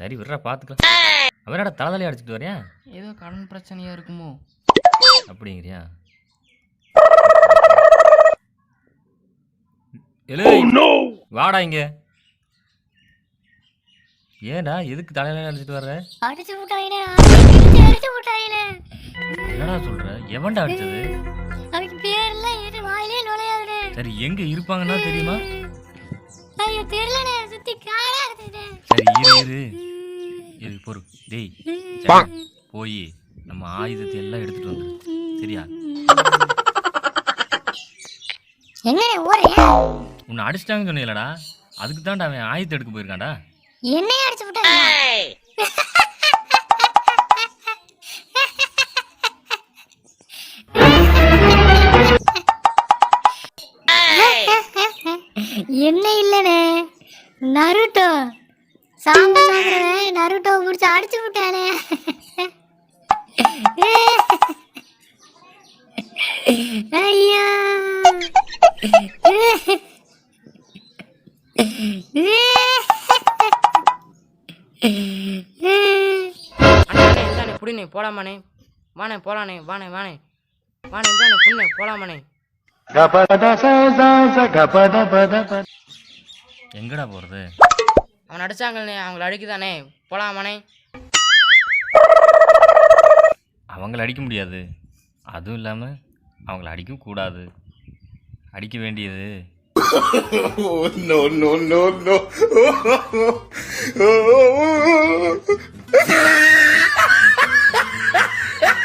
சரி விட்றா பார்த்துக்கலாம் அவனடா தலைதலையை அடிச்சிட்டு வரியா ஏதோ கடன் பிரச்சனையா இருக்குமோ? அப்படிங்கிறியா? எழு வாடா இங்க. ஏன்டா எதுக்கு தலையில அடிச்சிட்டு வர்ற? அடிச்சு விட்டாயினே அடிச்சு அடிச்சு விட்டாயினே என்னடா சொல்ற? எவன்டா அடிச்சது? அதுக்கு பேர்லாம் எது வாயிலே நுழையாதுடே. சரி எங்க இருப்பாங்கன்னா தெரியுமா? ஐயோ தெரியலடே சுத்தி காடா இருக்குதுடே சரி இரு இரு. இரு பொறு. டேய் சரி, போய். நம்ம ஆயுதத்தை எல்லாம் எடுத்துட்டு வந்துரு. சரியா? உன்னை அடிச்சிட்டாங்கன்னு சொன்னீங்களடா. அதுக்கு தான்டா அவன் ஆயுதத்தை எடுக்க போயிருக்கான்டா. என்னைய அடிச்சு விட்டாங்க என்ன இல்லனே? நருட்டோ. சாம்பா நருட்டோ பிடிச்சி அடிச்சு விட்டானே. ஐயா. அண்ணே அண்ணே புடினே போலாமாண்ணே. வானே போலானே வானே வானே வானே புண்ணே போலாமானே எங்கடா போறது? அவன் அடிச்சாங்கண்ணே அவங்கள அடிக்குதானே? போலாமாண்ணே அவங்கள அடிக்க முடியாது. அதுவும் இல்லாமல் அவங்கள அடிக்கவும் கூடாது. அடிக்க வேண்டியது. No, no, no, no.